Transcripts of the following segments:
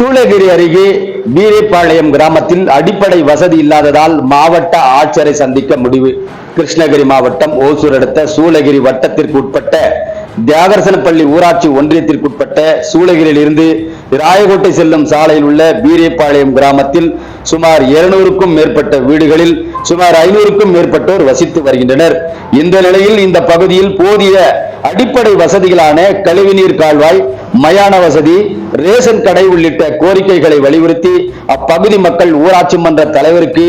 சூளகிரி அருகே வீரபாளையம் கிராமத்தில் அடிப்படை வசதி இல்லாததால் மாவட்ட ஆட்சியரை சந்திக்க முடிவு. கிருஷ்ணகிரி மாவட்டம் ஓசூர் அடுத்த சூளகிரி வட்டத்திற்கு உட்பட்ட தியாகரசனப்பள்ளி ஊராட்சி ஒன்றியத்திற்குட்பட்ட சூளகிரியில் இருந்து ராயகோட்டை செல்லும் சாலையில் உள்ள வீரபாளையம் கிராமத்தில் சுமார் இருநூறுக்கும் மேற்பட்ட வீடுகளில் சுமார் ஐநூறுக்கும் மேற்பட்டோர் வசித்து வருகின்றனர். இந்த நிலையில் இந்த பகுதியில் போதிய அடிப்படை வசதிகளான கழிவுநீர் கால்வாய் மயான வசதி ரேஷன் கடை உள்ளிட்ட கோரிக்கைகளை வலியுறுத்தி அப்பகுதி மக்கள் ஊராட்சி மன்ற தலைவருக்கு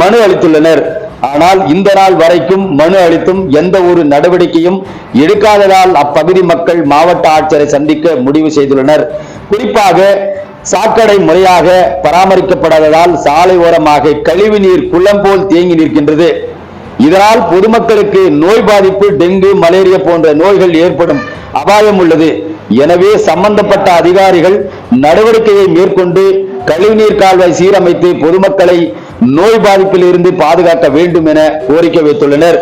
மனு அளித்துள்ளனர். ஆனால் இந்த நாள் வரைக்கும் மனு அளித்தும் எந்த ஒரு நடவடிக்கையும் எடுக்காததால் அப்பகுதி மக்கள் மாவட்ட ஆட்சியரை சந்திக்க முடிவு செய்துள்ளனர். குறிப்பாக சாக்கடை முறையாக பராமரிக்கப்படாததால் சாலை ஓரமாக கழிவுநீர் குளம் போல் தேங்கி நிற்கின்றது. இதனால் பொதுமக்களுக்கு நோய் பாதிப்பு டெங்கு மலேரியா போன்ற நோய்கள் ஏற்படும் அபாயம் உள்ளது. எனவே சம்பந்தப்பட்ட அதிகாரிகள் நடவடிக்கையை மேற்கொண்டு கழிவுநீர் கால்வாய் சீரமைத்து பொதுமக்களை நோய் பாதிப்பில் இருந்து பாதுகாக்க வேண்டும் என கோரிக்கை வைத்துள்ளனர்.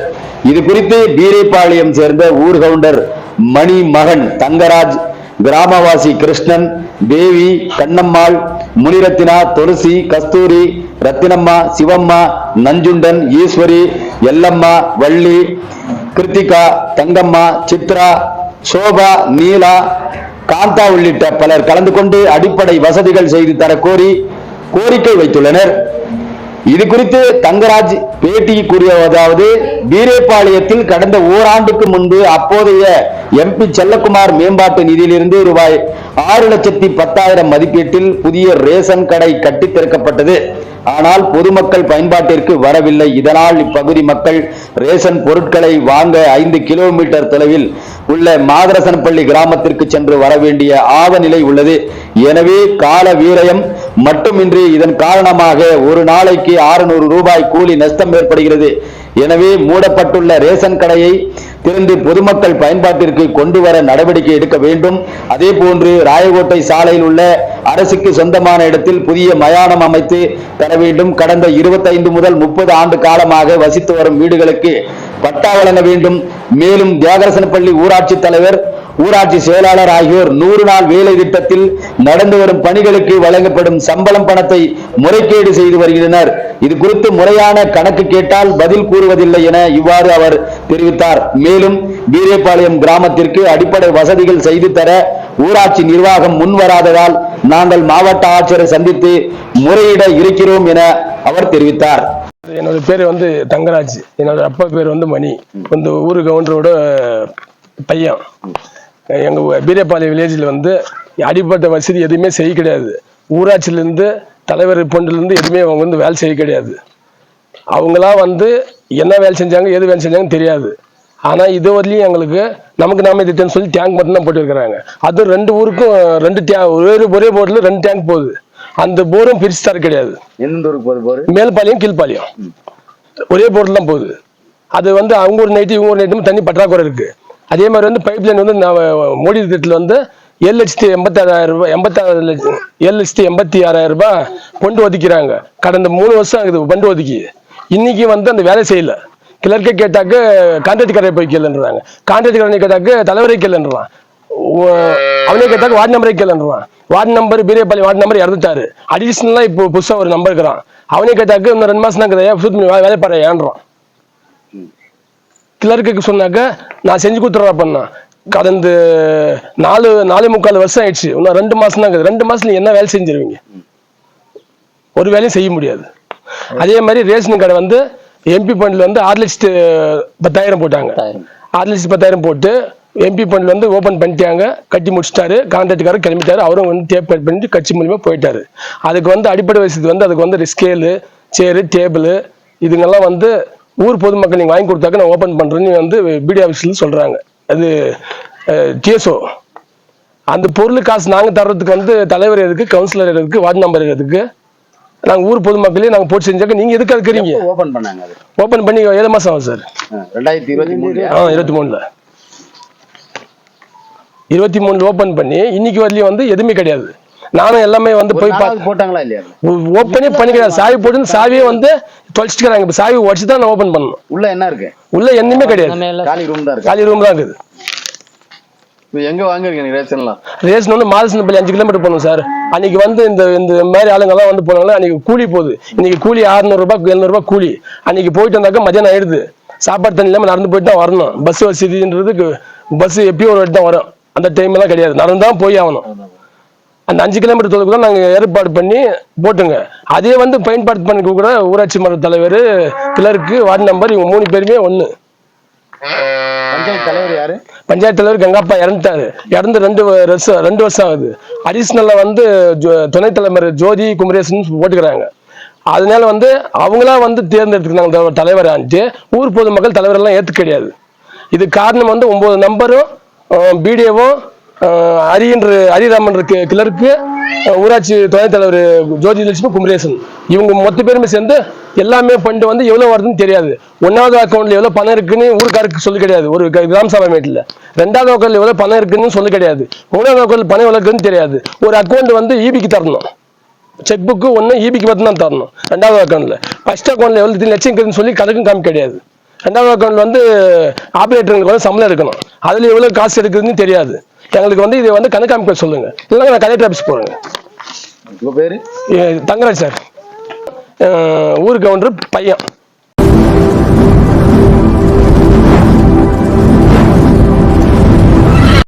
இது குறித்து பீரைப்பாளையம் சேர்ந்த ஊர் கவுண்டர் மணி மகன் தங்கராஜ் கிராமவாசி கிருஷ்ணன் தேவி கண்ணம்மாள் முனிரத்தினா துளசி கஸ்தூரி ரத்தினம்மா சிவம்மா நஞ்சுண்டன் ஈஸ்வரி எல்லம்மா வள்ளி கிருத்திகா தங்கம்மா சித்ரா சோபா நீலா காந்தா உள்ளிட்ட பலர் கலந்து கொண்டு அடிப்படை வசதிகள் செய்து தர கோரி கோரிக்கை வைத்துள்ளனர். இது குறித்து தங்கராஜ் பேட்டி கூறியதாவது வீரேபாளையத்தில் கடந்த ஓராண்டுக்கு முன்பு அப்போதைய எம்பி செல்லக்குமார் மேம்பாட்டு நிதியிலிருந்து ரூபாய் ஆறு லட்சத்தி பத்தாயிரம் மதிப்பீட்டில் புதிய ரேஷன் கடை கட்டித் திறக்கப்பட்டது. ஆனால் பொதுமக்கள் பயன்பாட்டிற்கு வரவில்லை. இதனால் இப்பகுதி மக்கள் ரேஷன் பொருட்களை வாங்க ஐந்து கிலோமீட்டர் தொலைவில் உள்ள மாதரசன்பள்ளி கிராமத்திற்கு சென்று வர வேண்டிய ஆத நிலை உள்ளது. எனவே கால வீரயம் மட்டுமின்றி இதன் காரணமாக ஒரு நாளைக்கு 600 ரூபாய் கூலி நஷ்டம் ஏற்படுகிறது. எனவே மூடப்பட்டுள்ள ரேஷன் கடையை திறந்து பொதுமக்கள் பயன்பாட்டிற்கு கொண்டு வர நடவடிக்கை எடுக்க வேண்டும். அதே போன்று ராயகோட்டை சாலையில் உள்ள அரசுக்கு சொந்தமான இடத்தில் புதிய மயானம் அமைத்து தர வேண்டும். கடந்த 25 முதல் முப்பது ஆண்டு காலமாக வசித்து வரும் வீடுகளுக்கு பட்டா வழங்க வேண்டும். மேலும் தியாகரசனப்பள்ளி ஊராட்சி தலைவர் ஊராட்சி செயலாளர் ஆகியோர் நூறு நாள் வேலை திட்டத்தில் நடந்து வரும் பணிகளுக்கு வழங்கப்படும் சம்பளம் பணத்தை முறைகேடு செய்து வருகின்றனர். இது குறித்து முறையான கணக்கு கேட்டால் பதில் கூறுவதில்லை என இவ்வாறு அவர் தெரிவித்தார். மேலும் வீரேபாளையம் கிராமத்திற்கு அடிப்படை வசதிகள் செய்து தர ஊராட்சி நிர்வாகம் முன்வராததால் நாங்கள் மாவட்ட ஆட்சியரை சந்தித்து முறையிட இருக்கிறோம் என அவர் தெரிவித்தார். என்னோட பேர் வந்து தங்கராஜ். என்னோட அப்பா பேர் வந்து மணி. வந்து ஊர் கவுண்டரோட பையன். எங்க ஊ- பீரப்பாளையம் வில்லேஜில் வந்து அடிப்பட்ட வசதி எதுவுமே செய்ய கிடையாது. ஊராட்சியிலேருந்து தலைவர் பொண்டுலேருந்து எதுவுமே அவங்க வந்து வேலை செய்ய கிடையாது. அவங்களா வந்து என்ன வேலை செஞ்சாங்க எது வேலை செஞ்சாங்கன்னு தெரியாது. ஆனால் இது வரலையும் எங்களுக்கு நமக்கு நாம திட்டம்னு சொல்லி டேங்க் மட்டும் தான் போட்டுருக்குறாங்க. அது ரெண்டு ஊருக்கும் ரெண்டு டே ஒரே ஒரே போர்டில் ரெண்டு டேங்க் போகுது. அந்த போரும் பிரிச்சு தர கிடையாது. எந்த ஊருக்கு போது போரு மேல்பாளையம் கீழ்பாளையம். ஒரே போர்டில் தான் போகுது. அது வந்து அவங்க ஒரு நைட்டு இவங்க ஒரு நைட்டும் தண்ணி பற்றாக்குறை இருக்கு. அதே மாதிரி வந்து பைப் லைன் வந்து நான் மோடி திட்டத்தில் வந்து ஏழு லட்சத்தி எண்பத்தாறாயிரம் ரூபாய் எண்பத்தாறு லட்சம் ஏழு லட்சத்தி எண்பத்தி ஆறாயிரம் ரூபாய் கொண்டு ஒதுக்கிறாங்க. கடந்த மூணு வருஷம் ஆகுது பண்டு ஒதுக்கி. இன்னைக்கு வந்து அந்த வேலை செய்யல. கிளர்க்கை கேட்டாக்க கான்ட்ராக்ட் கடையை போய் கேளுன்றாங்க. கான்ட்ராக்ட் கடனை கேட்டாக்க தலைவரை கேளுன்றான். ஓ- அவனே கேட்டாக்க வார்டு நம்பரை கேளுன்றான். வார்டு நம்பர் பீரியப்பாளி வார்டு நம்பர் இறந்துட்டாரு. அடிஷனலாக இப்போ புதுசாக ஒரு நம்பர் இருக்கிறான். அவனே கேட்டாக்க இன்னும் ரெண்டு மாசம் தான் கிடையாது சுத்தம் வேலை பாரு ஏன்றான். கிளர்க்குக்கு சொன்னாக்க நான் செஞ்சு கொடுத்துட்றா பண்ணா கடந்த நாலு நாலு முக்கால் வருஷம் ஆயிடுச்சு. இன்னும் ரெண்டு மாசம் தான் இருக்குது. ரெண்டு மாசத்துல என்ன வேலை செஞ்சிருவீங்க? ஒரு வேலையும் செய்ய முடியாது. அதே மாதிரி ரேஷன் கடை வந்து எம்பி பண்டில் வந்து ஆறு லட்சத்து பத்தாயிரம் போட்டாங்க. ஆறு லட்சத்து பத்தாயிரம் போட்டு எம்பி பண்டில் வந்து ஓப்பன் பண்ணிட்டாங்க. கட்டி முடிச்சிட்டாரு. கான்ட்ராக்டுக்காரர் கிளம்பிட்டாரு. அவரும் வந்து டேப் கட் பண்ணிட்டு கட்சி மூலியமா போயிட்டாரு. அதுக்கு வந்து அடிப்படை வசதி வந்து அதுக்கு வந்து ஸ்கேலு சேரு டேபிள் இதுங்கெல்லாம் வந்து ஊர் பொதுமக்கள் நீங்கள் வாங்கி கொடுத்தாக்க நான் ஓப்பன் பண்ணுறேன்னு வந்து பிடி ஆஃபீஸில் சொல்கிறாங்க அது டிஎஸ்ஓ அந்த பொருள் காசு நாங்கள் தர்றதுக்கு வந்து தலைவர் எதுக்கு கவுன்சிலர் எதுக்கு வார்டு நம்பர் எதுக்கு? நாங்கள் ஊர் பொதுமக்களே நாங்கள் போட்டு செஞ்சாக்க நீங்கள் எதுக்கு இருக்கிறீங்க ஓபன் பண்ணாங்க ஓப்பன் பண்ணி ஏழு மாதம் ஆகும் சார். ரெண்டாயிரத்தி இருபத்தி மூணு ஆ இருபத்தி மூணில். இருபத்தி மூணில் ஓப்பன் பண்ணி இன்னைக்கு வரலையும் வந்து எதுவுமே கிடையாது. நானும் எல்லாமே வந்து போய் போட்டாங்களா இல்லையா? ஓப்பனே பண்ணி கிடையாது சாவி போட்டு சாவியை வந்து தொலைச்சிட்டுக்கிறாங்க. இப்போ சாவி உடச்சு தான் நான் ஓப்பன் பண்ணணும். உள்ள என்ன இருக்கு? உள்ள எண்ணுமே கிடையாது. காலி ரூம் தான் இருக்கு. காலி ரூம் தான் இருக்குது. இப்போ எங்க வாங்கிருக்கீங்க ரேஷன்லாம் ரேஷன் வந்து மாதசனப்பள்ளி அஞ்சு கிலோமீட்டர் போகணும் சார் அன்னைக்கு வந்து இந்த இந்த மாதிரி ஆளுங்கெல்லாம் வந்து போனாங்களா அன்னைக்கு கூலி போகுது. இன்னைக்கு கூலி 600 ரூபாய் எழுநூறுபா கூலி. அன்னைக்கு போயிட்டு வந்தாக்கா மதியானம் ஆயிடுது. சாப்பாடு தண்ணி இல்லாமல் நடந்து போயிட்டு தான் வரணும். பஸ் வசதின்றதுக்கு பஸ் எப்பயும் ஒரு வாட்டி தான் வரும். அந்த டைம் எல்லாம் கிடையாது. நடந்து தான் போய் ஆகணும். அந்த அஞ்சு கிலோமீட்டர் தொலைவுக்கு தான் நாங்கள் ஏற்பாடு பண்ணி போட்டுங்க. அதே வந்து பயன்பாடு பண்ணிக்க கூட ஊராட்சி மன்ற தலைவர் கிளர்க்கு வார்டு நம்பர் இவங்க மூணு பேருமே ஒன்று பஞ்சாயத்து தலைவர் யாரு? பஞ்சாயத்து தலைவர் கங்காப்பா இறந்துட்டாரு. இறந்து ரெண்டு வருஷம் ரெண்டு வருஷம் ஆகுது. அடிஷ்னல்ல வந்து துணைத் தலைவர் ஜோதி குமரேசன் போட்டுக்கிறாங்க. அதனால வந்து அவங்களா வந்து தேர்ந்தெடுத்துக்கிறாங்க தலைவர் ஆண்டு ஊர் பொதுமக்கள் தலைவர் எல்லாம் ஏத்து கிடையாது. இது காரணம் வந்து ஒன்பது நம்பரும் பிடிஓவும் ஹரின்ற ஹரிராமன் இருக்கு கிளர்க்கு ஊராட்சி துணைத் தலைவர் ஜோதி லட்சுமி குமரேசன். இவங்க மொத்த பேருமே சேர்ந்து எல்லாமே ஃபண்டு வந்து எவ்வளவு வருதுன்னு தெரியாது. ஒன்னாவது அக்கௌண்ட்ல எவ்வளவு பணம் இருக்குன்னு ஊருக்காருக்கு சொல்லி கிடையாது. ஒரு கிராம சபை மீட்டில் ரெண்டாவது அக்கௌண்ட்ல எவ்வளவு பணம் இருக்குன்னு சொல்லி கிடையாது. மூணாவது அக்கௌண்ட்ல பணம் எவ்வளோ இருக்குன்னு தெரியாது. ஒரு அக்கௌண்ட் வந்து ஈபிக்கு தரணும். செக் புக்கு ஒன்று ஈபிக்கு மட்டும் தான் தரணும். ரெண்டாவது அக்கௌண்ட்ல ஃபர்ஸ்ட் அக்கௌண்ட்ல எவ்வளவு லட்சம் இருக்குதுன்னு சொல்லி கணக்கும் காமி கிடையாது. ரெண்டாவது அக்கௌண்ட்ல வந்து ஆபரேட்டருக்கு வந்து சம்பளம் எடுக்கணும். அதுல எவ்வளவு காசு எடுக்குதுன்னு தெரியாது. எங்களுக்கு வந்து இதை வந்து கணக்கு காமிக்க சொல்லுங்க. இல்லைன்னா நான் கலெக்டர் ஆஃபீஸ் போறேங்க. உங்க பேரு? தங்கராஜ் சார். ஊர் கவுண்டர் பையன்.